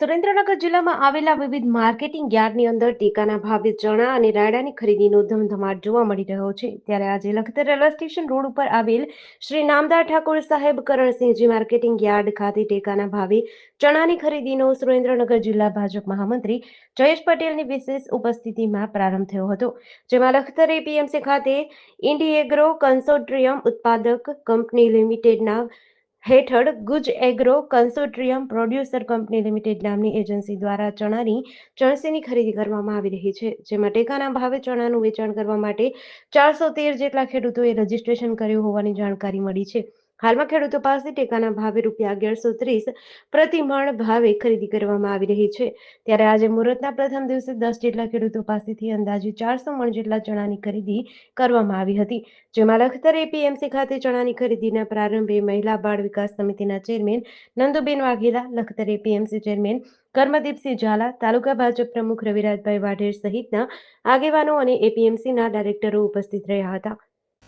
સુરેન્દ્રનગર જિલ્લામાં આવેલા વિવિધ માર્કેટિંગ યાર્ડની અંદર ટેકાના ભાવે ચણા અને રાયડાની ખરીદીનો ધમધમાટ જોવા મળી રહ્યો છે. ત્યારે આજે લખતર રેલવે સ્ટેશન રોડ ઉપર આવેલ શ્રી નામદાર ઠાકોર સાહેબ કરણસિંહજી માર્કેટિંગ યાર્ડ ખાતે ટેકાના ભાવે ચણાની ખરીદીનો સુરેન્દ્રનગર જિલ્લા ભાજપ મહામંત્રી જયેશ પટેલની વિશેષ ઉપસ્થિતિમાં પ્રારંભ થયો હતો. જેમાં લખતર એપીએમસી ખાતે ઇન્ડિએગ્રો કન્સોર્ટિયમ ઉત્પાદક કંપની લિમિટેડના હેઠળ Guj agro consortium producer company limited નામની એજન્સી દ્વારા ચણાની ચણસીની ખરીદી કરવામાં આવી રહી છે, જેમાં ટેકાના ભાવે ચણાનું વેચાણ કરવા માટે ચારસો તેર જેટલા ખેડૂતોએ રજીસ્ટ્રેશન કર્યું હોવાની જાણકારી મળી છે. હાલમાં ખેડૂતો પાસે ટેકાના ભાવે રૂપિયા અગિયારસો ત્રીસ પ્રતિ મણ ભાવે ખરીદી કરવામાં આવી રહી છે. ત્યારે આજે મુહૂર્તના પ્રથમ દિવસે દસ જેટલા ખેડૂતો પાસેથી અંદાજે ચારસો મણ જેટલા ચણાની ખરીદી કરવામાં આવી હતી. જેમાં લખતર એપીએમસી ખાતે ચણાની ખરીદીના પ્રારંભે મહિલા બાળ વિકાસ સમિતિના chairman Nanduben Vaghela, Lakhtar APMC chairman Karmdeepsinh Jhala, તાલુકા ભાજપ પ્રમુખ રવિરાજભાઈ વાઢેર સહિતના આગેવાનો અને એપીએમસીના ડાયરેક્ટરો ઉપસ્થિત રહ્યા હતા.